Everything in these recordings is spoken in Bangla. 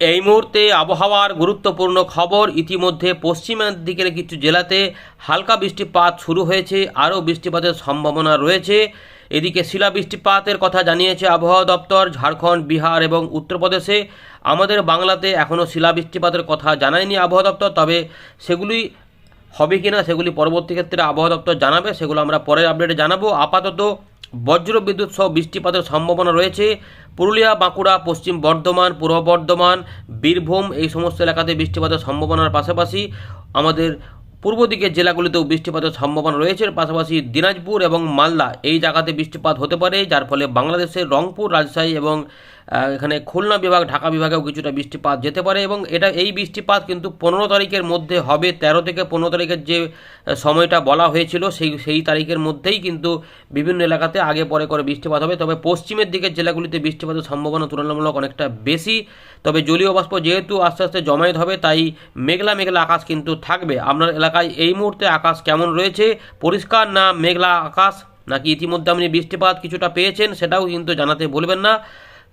এই মুহূর্তে আবহাওয়ার গুরুত্বপূর্ণ খবর, ইতিমধ্যে পশ্চিমের দিকের কিছু জেলাতে হালকা বৃষ্টিপাত শুরু হয়েছে, আরও বৃষ্টিপাতের সম্ভাবনা রয়েছে। এদিকে শিলা বৃষ্টিপাতের কথা জানিয়েছে আবহাওয়া দপ্তর, ঝাড়খণ্ড, বিহার এবং উত্তরপ্রদেশে। আমাদের বাংলাতে এখনও শিলা বৃষ্টিপাতের কথা জানায়নি আবহাওয়া দপ্তর, তবে সেগুলি হবে কি না সেগুলি পরবর্তী ক্ষেত্রে আবহাওয়া দপ্তর জানাবে, সেগুলো আমরা পরের আপডেটে জানাব। আপাতত বজ্র বিদ্যুৎ সহ বৃষ্টিপাতের সম্ভাবনা রয়েছে। পুরুলিয়া, বাঁকুড়া, পশ্চিম বর্ধমান, পূর্ব বর্ধমান, বীরভূম এই সমস্ত এলাকাতে বৃষ্টিপাতের সম্ভাবনার পাশাপাশি আমাদের পূর্ব দিকের জেলাগুলিতেও বৃষ্টিপাতের সম্ভাবনা রয়েছে। পাশাপাশি দিনাজপুর এবং মালদা এই জায়গাতে বৃষ্টিপাত হতে পারে, যার ফলে বাংলাদেশের রংপুর, রাজশাহী এবং এখানে খুলনা বিভাগ, ঢাকা বিভাগেও কিছুটা বৃষ্টিপাত যেতে পারে এবং এটা, এই বৃষ্টিপাত কিন্তু পনেরো তারিখের মধ্যে হবে। তেরো থেকে পনেরো তারিখের যে সময়টা বলা হয়েছিল, সেই সেই তারিখের মধ্যেই কিন্তু বিভিন্ন এলাকাতে আগে পরে করে বৃষ্টিপাত হবে। তবে পশ্চিমের দিকের জেলাগুলিতে বৃষ্টিপাতের সম্ভাবনা তুলনামূলক অনেকটা বেশি। তবে জলীয় বাষ্প যেহেতু আস্তে আস্তে জমায়েত হবে, তাই মেঘলা মেঘলা আকাশ কিন্তু থাকবে। আপনার এলাকায় এই মুহূর্তে আকাশ কেমন রয়েছে? পরিষ্কার না মেঘলা আকাশ? নাকি ইতিমধ্যে আপনি বৃষ্টিপাত কিছুটা পেয়েছেন সেটাও কিন্তু জানাতে বলবেন না।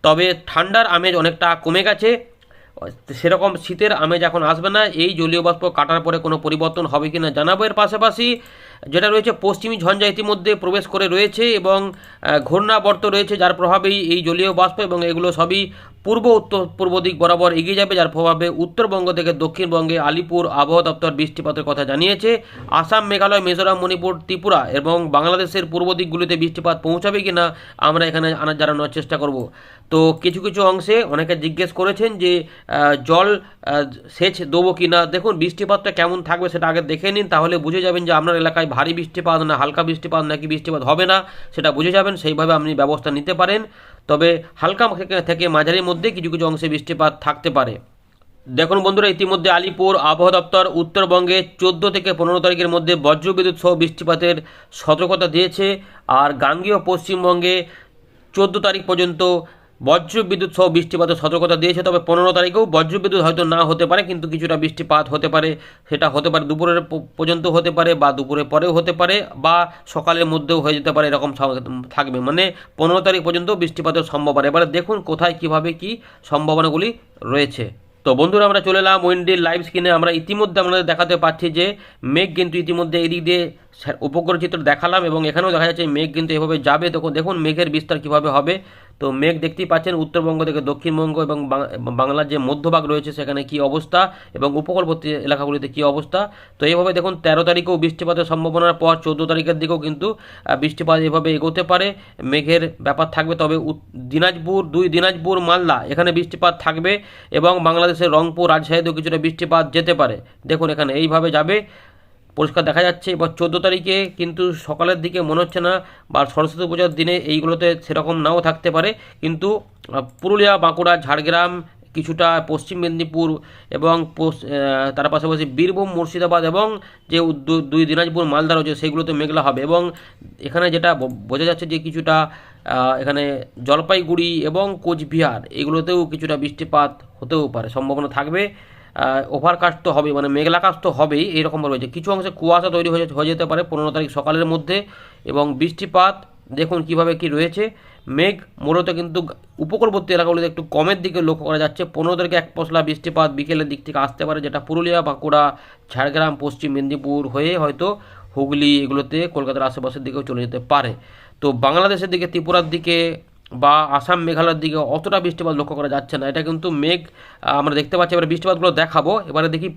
তবে ঠান্ডার আমেজ অনেকটা কমে গেছে। সেরকম শীতের আমেজ এখন আসবে না। এই জলীয় বাষ্প কাটার পরে কোনো পরিবর্তন হবে কি না জানাব। এর পাশাপাশি যেটা রয়েছে, পশ্চিমী ঝঞ্ঝা ইতিমধ্যে প্রবেশ করে রয়েছে এবং ঘূর্ণাবর্ত রয়েছে, যার প্রভাবেই এই জলীয় বাষ্প এবং এগুলো সবই পূর্ব উত্তর, পূর্ব দিক বরাবর এগিয়ে যাবে, যার প্রভাবে উত্তরবঙ্গ থেকে দক্ষিণবঙ্গে আলিপুর আবহাওয়া দপ্তর বৃষ্টিপাতের কথা জানিয়েছে। আসাম, মেঘালয়, মিজোরাম, মণিপুর, ত্রিপুরা এবং বাংলাদেশের পূর্ব দিকগুলিতে বৃষ্টিপাত পৌঁছাবে কি না আমরা এখানে জানানোর চেষ্টা করব। তো কিছু কিছু অংশে অনেকে জিজ্ঞেস করেছেন যে জল সেচ দেবো কি না দেখুন, বৃষ্টিপাতটা কেমন থাকবে সেটা আগে দেখে নিন, তাহলে বুঝে যাবেন যে আপনার এলাকায় ভারী বৃষ্টিপাত না হালকা বৃষ্টিপাত নাকি বৃষ্টিপাত হবে না, সেটা বুঝে যাবেন। সেইভাবে আপনি ব্যবস্থা নিতে পারেন। তবে হালকা থেকে- মাঝারির মধ্যে কিছু কিছু অংশে বৃষ্টিপাত থাকতে পারে। দেখুন বন্ধুরা, ইতিমধ্যে আলিপুর আবহাওয়া দপ্তর উত্তরবঙ্গে চোদ্দ থেকে পনেরো তারিখের মধ্যে বজ্রবিদ্যুৎ সহ বৃষ্টিপাতের সতর্কতা দিয়েছে, আর গাঙ্গেয় পশ্চিমবঙ্গে চোদ্দ তারিখ পর্যন্ত বজ্র বিদ্যুৎ সহ বৃষ্টিপাতের সতর্কতা দিয়েছে, তবে পনেরো তারিখেও বজ্র বিদ্যুৎ হয়তো না হতে পারে, কিন্তু কিছুটা বৃষ্টিপাত হতে পারে। সেটা হতে পারে দুপুরের পর্যন্ত হতে পারে বা দুপুরের পরেও হতে পারে বা সকালের মধ্যেও হয়ে যেতে পারে, এরকম থাকবে। মানে পনেরো তারিখ পর্যন্ত বৃষ্টিপাতের সম্ভাবনা। এবারে দেখুন কোথায় কীভাবে কি সম্ভাবনাগুলি রয়েছে। তো বন্ধুরা, আমরা চলে এলাম উইন্ডির লাইভ স্ক্রিনে। আমরা ইতিমধ্যে আপনাদের দেখাতে পাচ্ছি যে মেঘ কিন্তু ইতিমধ্যে এই দিক দিয়ে উপগ্রহ চিত্র দেখালাম এবং এখানেও দেখা যাচ্ছে মেঘ কিন্তু এভাবে যাবে। তখন দেখুন মেঘের বিস্তার কীভাবে হবে। তো মেঘ দেখতেই পাচ্ছেন উত্তরবঙ্গ থেকে দক্ষিণবঙ্গ এবং বাংলার যে মধ্যভাগ রয়েছে সেখানে কি অবস্থা এবং উপকূলবর্তী এলাকাগুলিতে কি অবস্থা। তো এইভাবে দেখুন, তেরো তারিখেও বৃষ্টিপাতের সম্ভাবনার পর চোদ্দ তারিখের দিকেও কিন্তু বৃষ্টিপাত এভাবে এগোতে পারে। মেঘের ব্যাপার থাকবে, তবে দিনাজপুর, দুই দিনাজপুর, মালদা, এখানে বৃষ্টিপাত থাকবে এবং বাংলাদেশের রংপুর, রাজশাহীতেও কিছুটা বৃষ্টিপাত যেতে পারে। দেখুন, এখানে এইভাবে যাবে। পরিষ্কার দেখা যাচ্ছে। এবার চোদ্দ তারিখে কিন্তু সকালের দিকে মনে হচ্ছে না বা সরস্বতী পূজার দিনে এইগুলোতে সেরকম নাও থাকতে পারে। কিন্তু পুরুলিয়া, বাঁকুড়া, ঝাড়গ্রাম, কিছুটা পশ্চিম মেদিনীপুর এবং তার পাশাপাশি বীরভূম, মুর্শিদাবাদ এবং যে দুই দিনাজপুর, মালদা রয়েছে সেগুলোতে মেঘলা হবে এবং এখানে যেটা বোঝা যাচ্ছে যে কিছুটা এখানে জলপাইগুড়ি এবং কোচবিহার এগুলোতেও কিছুটা বৃষ্টিপাত হতেও পারে, সম্ভাবনা থাকবে। ওভারকাস্ট তো হবে মানে মেঘলাকাশ তো হবেই, এইরকম রয়েছে কিছু অংশে কুয়াশা তৈরি হয়ে হয়ে যেতে পারে পনেরো তারিখ সকালের মধ্যে এবং বৃষ্টিপাত, দেখুন কীভাবে কি রয়েছে। মেঘ মূলত কিন্তু উপকূলবর্তী এলাকাগুলিতে একটু কমের দিকে লক্ষ্য করা যাচ্ছে। পনেরো তারিখে এক পশলা বৃষ্টিপাত বিকেলের দিক থেকে আসতে পারে, যেটা পুরুলিয়া, বাঁকুড়া, ঝাড়গ্রাম, পশ্চিম মেদিনীপুর হয়ে হয়তো হুগলি, এগুলোতে কলকাতার আশেপাশের দিকেও চলে যেতে পারে। তো বাংলাদেশের দিকে, ত্রিপুরার দিকে বা আসাম মেঘালয়ের দিকে অতটা বৃষ্টিপাত লক্ষ্য করা যাচ্ছে না। এটা কিন্তু মেঘ আমরা দেখতে পাচ্ছি। এবার বৃষ্টিপাতগুলো দেখাবো। এবারে দেখি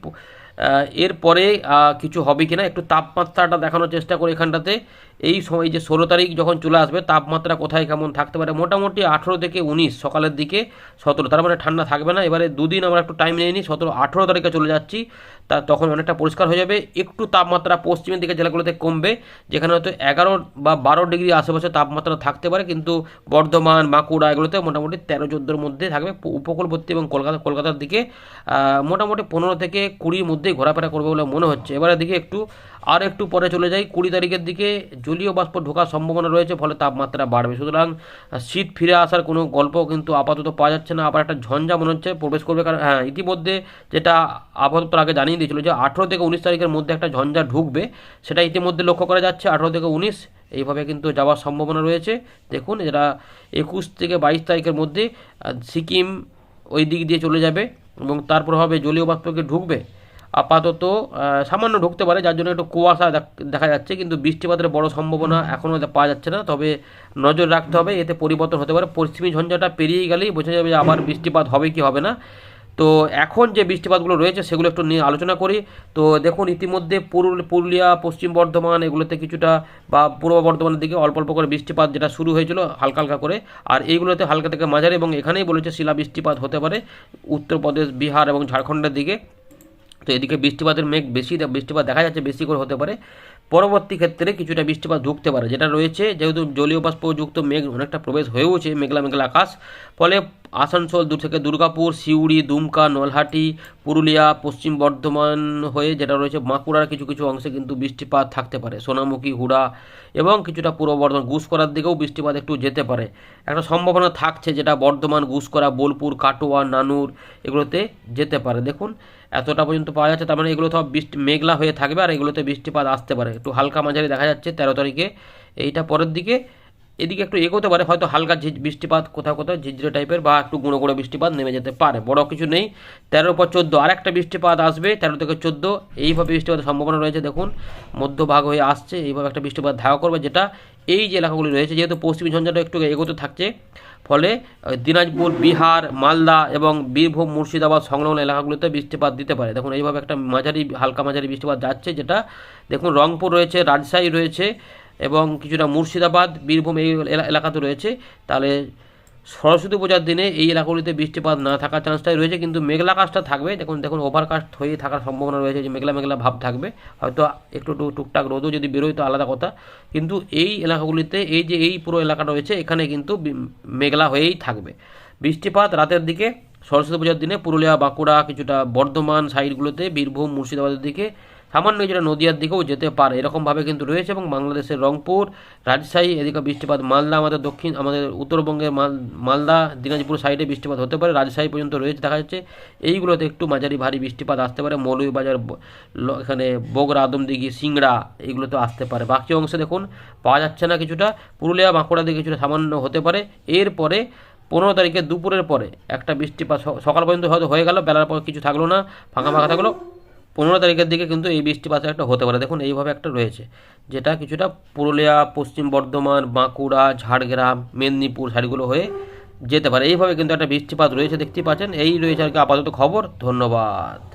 এরপরে কিছু হবে কিনা, একটু তাপমাত্রাটা দেখানোর চেষ্টা করি এখানটাতে। এই সময় যে ষোলো তারিখ যখন চলে আসবে, তাপমাত্রা কোথায় কেমন থাকতে পারে? মোটামুটি আঠেরো থেকে উনিশ সকালের দিকে সতেরো, তার মানে ঠান্ডা থাকবে না। এবারে দুদিন আমরা একটু টাইম নিয়ে নিই, সতেরো, আঠেরো তারিখে চলে যাচ্ছি। তা তখন অনেকটা পরিষ্কার হয়ে যাবে। একটু তাপমাত্রা পশ্চিমের দিকে জেলাগুলোতে কমবে, যেখানে হয়তো এগারো বা বারো ডিগ্রি আশেপাশে তাপমাত্রা থাকতে পারে। কিন্তু বর্ধমান, বাঁকুড়া এগুলোতে মোটামুটি তেরো, চোদ্দোর মধ্যে থাকবে। উপকূলবর্তী এবং কলকাতা, কলকাতার দিকে মোটামুটি পনেরো থেকে কুড়ির মধ্যেই ঘোরাফেরা করবে বলে মনে হচ্ছে। এবারে দিকে একটু, আর একটু পরে চলে যাই। কুড়ি তারিখের দিকে জলীয় বাষ্প ঢোকার সম্ভাবনা রয়েছে, ফলে তাপমাত্রা বাড়বে। সুতরাং শীত ফিরে আসার কোনো গল্প কিন্তু আপাতত পাওয়া যাচ্ছে না। আবার একটা ঝঞ্ঝা মনে হচ্ছে, প্রবেশ করবে কারণ হ্যাঁ ইতিমধ্যে যেটা আপাতত আগে জানিয়ে দিয়েছিল যে আঠেরো থেকে উনিশ তারিখের মধ্যে একটা ঝঞ্ঝা ঢুকবে, সেটা ইতিমধ্যে লক্ষ্য করা যাচ্ছে। আঠেরো থেকে উনিশ, এইভাবে কিন্তু যাওয়ার সম্ভাবনা রয়েছে। দেখুন যেটা একুশ থেকে বাইশ তারিখের মধ্যে সিকিম ওই দিক দিয়ে চলে যাবে এবং তার প্রভাবে জলীয় বাষ্পকে ঢুকবে। আপাতত সামান্য ঢুকতে পারে, যার জন্য একটু কুয়াশা দেখা যাচ্ছে। কিন্তু বৃষ্টিপাতের বড় সম্ভাবনা এখনও পাওয়া যাচ্ছে না। তবে নজর রাখতে হবে, এতে পরিবর্তন হতে পারে। পশ্চিমী ঝঞ্ঝাটা পেরিয়ে গেলেই বোঝা যাবে যে আবার বৃষ্টিপাত হবে কি হবে না। তো এখন যে বৃষ্টিপাতগুলো রয়েছে, সেগুলো একটু নিয়ে আলোচনা করি। তো দেখুন, ইতিমধ্যে পুরুল- পুরুলিয়া, পশ্চিম বর্ধমান, এগুলোতে কিছুটা বা পূর্ব বর্ধমানের দিকে অল্প অল্প করে বৃষ্টিপাত যেটা শুরু হয়েছিল হালকা হালকা করে। আর এইগুলোতে হালকা থেকে মাঝারি এবং এখানেই বলেছে শিলা বৃষ্টিপাত হতে পারে। উত্তরপ্রদেশ, বিহার এবং ঝাড়খণ্ডের দিকে। তো এদিকে বৃষ্টিপাতের মেঘ বেশি বৃষ্টিপাত দেখা যাচ্ছে বেশি করে হতে পারে। পরবর্তী ক্ষেত্রে কিছুটা বৃষ্টিপাত ঢুকতে পারে, যেটা রয়েছে যেহেতু জলীয় বাষ্পযুক্ত মেঘ অনেকটা প্রবেশ হয়েওছে মেঘলা মেঘলা আকাশ। ফলে আসানসোল দূর থেকে দুর্গাপুর, সিউড়ি, দুমকা, নলহাটি, পুরুলিয়া, পশ্চিম বর্ধমান হয়ে যেটা রয়েছে বাঁকুড়ার কিছু কিছু অংশে কিন্তু বৃষ্টিপাত থাকতে পারে। সোনামুখী, হুড়া এবং কিছুটা পূর্ব বর্ধমান গুসকরার দিকেও বৃষ্টিপাত একটু যেতে পারে। একটা সম্ভাবনা থাকছে যেটা বর্ধমান গুসকরা বোলপুর, কাটোয়া, নানুর এগুলোতে যেতে পারে। দেখুন এতটা পর্যন্ত পাওয়া যাচ্ছে, তার মানে এগুলো সব বৃষ্টি, মেঘলা হয়ে থাকবে আর এগুলোতে বৃষ্টিপাত আসতে পারে। একটু হালকা মাঝারি দেখা যাচ্ছে তেরো তারিখে। এইটা পরের দিকে, এদিকে একটু এগোতে পারে, হয়তো হালকা ঝিঝ বৃষ্টিপাত কোথাও কোথাও ঝিঝড়ে টাইপের বা একটু গুঁড়ো গুঁড়ো বৃষ্টিপাত নেমে যেতে পারে। বড় কিছু নেই। তেরোর পর চোদ্দ আর একটা বৃষ্টিপাত আসবে তেরো থেকে চোদ্দ। এইভাবে বৃষ্টিপাতের সম্ভাবনা রয়েছে, দেখুন। মধ্যভাগ হয়ে আসছে, এইভাবে একটা বৃষ্টিপাত ধাওয়া করবে, যেটা এই যে এলাকাগুলি রয়েছে, যেহেতু পশ্চিমী ঝঞ্ঝাটা একটু এগোতে থাকছে ফলে দিনাজপুর, বিহার, মালদা এবং বীরভূম, মুর্শিদাবাদ সংলগ্ন এলাকাগুলোতে বৃষ্টিপাত দিতে পারে। দেখুন, এইভাবে একটা মাঝারি, হালকা মাঝারি বৃষ্টিপাত যাচ্ছে যেটা, দেখুন, রংপুর রয়েছে, রাজশাহী রয়েছে এবং কিছুটা মুর্শিদাবাদ, বীরভূম এই এলা- এলাকাতে রয়েছে। তাহলে সরস্বতী পূজার দিনে এই এলাকাগুলিতে বৃষ্টিপাত না থাকার চান্সটাই রয়েছে, কিন্তু মেঘলা কাজটা থাকবে। দেখুন দেখুন ওভারকাস্ট হয়ে থাকার সম্ভাবনা রয়েছে যে মেঘলা মেঘলা ভাব থাকবে। হয়তো একটু টু- টুকটাক রোদও যদি বেরোয় তো আলাদা কথা। কিন্তু এই এলাকাগুলিতে, এই যে এই পুরো এলাকাটা রয়েছে, এখানে কিন্তু মেঘলা হয়েই থাকবে। বৃষ্টিপাত রাতের দিকে, সরস্বতী পূজার দিনে পুরুলিয়া, বাঁকুড়া, কিছুটা বর্ধমান সাইডগুলোতে, বীরভূম, মুর্শিদাবাদের দিকে সামান্য কিছুটা নদিয়ার দিকেও যেতে পারে। এরকমভাবে কিন্তু রয়েছে এবং বাংলাদেশের রংপুর, রাজশাহী, এদিকে বৃষ্টিপাত মালদা, আমাদের দক্ষিণ, আমাদের উত্তরবঙ্গের মাল, মালদা, দিনাজপুর সাইডে বৃষ্টিপাত হতে পারে। রাজশাহী পর্যন্ত রয়েছে, দেখা যাচ্ছে এইগুলোতে একটু মাঝারি ভারী বৃষ্টিপাত আসতে পারে। মৌলভীবাজার, ব- এখানে বগরা আদমদিঘি, সিংড়া এগুলোতে আসতে পারে। বাকি অংশে দেখুন, পাওয়া যাচ্ছে না কিছুটা। পুরুলিয়া বাঁকুড়া দিকে কিছুটা সামান্য হতে পারে। এরপরে পনেরো তারিখে দুপুরের পরে একটা বৃষ্টিপাত সকাল পর্যন্ত হয়তো হয়ে গেল। বেলার পর কিছু থাকল না, ফাঁকা ফাঁকা থাকল। পনেরো তারিখের দিকে কিন্তু এই বৃষ্টিপাত একটা হতে পারে। দেখুন, এইভাবে একটা রয়েছে, যেটা কিছুটা পুরুলিয়া, পশ্চিম বর্ধমান, বাঁকুড়া, ঝাড়গ্রাম, মেদিনীপুর সাইডগুলো হয়ে যেতে পারে। এইভাবে কিন্তু একটা বৃষ্টিপাত রয়েছে, দেখতেই পাচ্ছেন। এই রয়েছে আর কি আপাতত খবর। ধন্যবাদ।